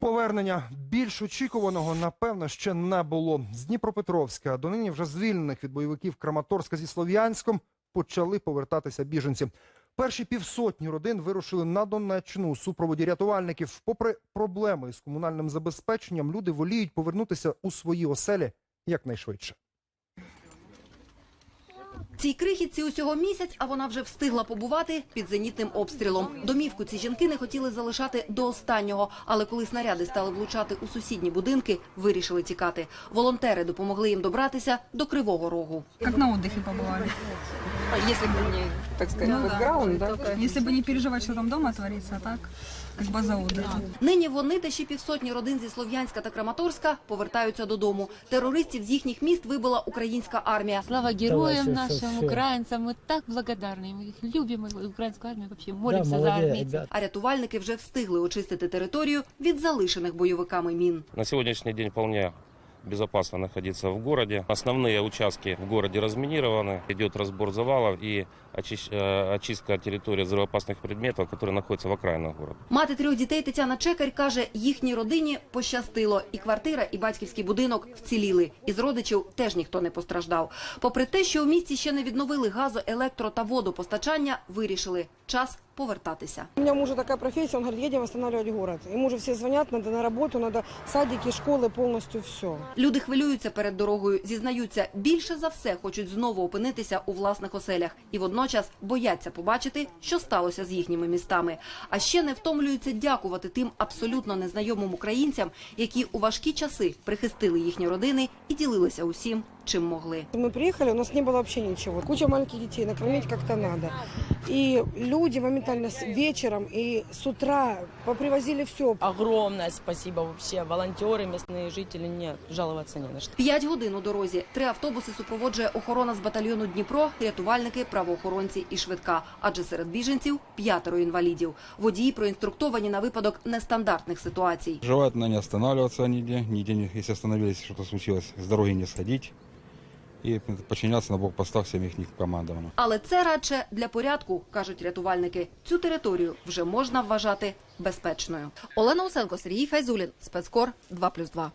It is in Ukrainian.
Повернення більш очікуваного, напевно, ще не було. З Дніпропетровська до нині вже звільнених від бойовиків Краматорська зі Слов'янськом почали повертатися біженці. Перші півсотні родин вирушили на Донеччину у супроводі рятувальників. Попри проблеми з комунальним забезпеченням, люди воліють повернутися у свої оселі якнайшвидше. Цій крихітці усього місяць, а вона вже встигла побувати під зенітним обстрілом. Домівку ці жінки не хотіли залишати до останнього, але коли снаряди стали влучати у сусідні будинки, вирішили тікати. Волонтери допомогли їм добратися до Кривого Рогу. Як на отдыхе побывали. Если бы не, так сказать, Ну да. бэкграунд, да? Если бы не переживать, что там дома творится, а так, как база отдыха. Нині вони та ще півсотні родин зі Слов'янська та Краматорська повертаються додому. Терористів з їхніх міст вибила українська армія. Слава героям всё, нашим, всё. украинцам. Мы так благодарны. Мы их любим, и украинскую армию вообще Да, молимся за молодые армию. ребята. А рятувальники вже встигли очистити територію від залишених бойовиками мін. На сегодняшний день вполне безопасно находиться в городе. Основные участки в городе разминированы. Идет разбор завалов и очищ- э, очистка территории от взрывоопасных предметов, которые находятся в окраинах города. Мати трьох дітей Тетяна Чекарь каже, їхній родині пощастило. І квартира, і батьківський будинок вціліли. Із родичів теж ніхто не постраждав. Попри те, що у місті ще не відновили газо, електро та водопостачання, вирішили – час повертатися. У меня у мужа такая профессия, он говорит, едем восстанавливать город. Ему уже все звонят, надо на работу, надо садики, школы, полностью все. Люди хвилюються перед дорогою, зізнаються, більше за все хочуть знову опинитися у власних оселях і водночас бояться побачити, що сталося з їхніми містами. А ще не втомлюються дякувати тим абсолютно незнайомим українцям, які у важкі часи прихистили їхні родини і ділилися усім, чим могли. Мы приехали, у нас не было вообще ничего. Куча маленьких детей, накормить как-то надо. И люди моментально с вечером и с утра попривозили все. Огромное спасибо вообще. Волонтеры, местные жители, нет, жаловаться не на что. П'ять годин у дорозі. Три автобуси супроводжує охорона з батальйону Дніпро, рятувальники, правоохоронці і швидка. Адже серед біженців п'ятеро інвалідів. Водії проінструктовані на випадок нестандартних ситуацій. Желательно не останавливаться нигде, нигде, не- если остановились, что-то случилось, с дороги не сходить и починятися на блокпостах всім їхніх командам. Але це радше для порядку, кажуть рятувальники. Цю територію вже можна вважати безпечною. Олена Усенко, Сергій Файзулін, спецкор 2+,2.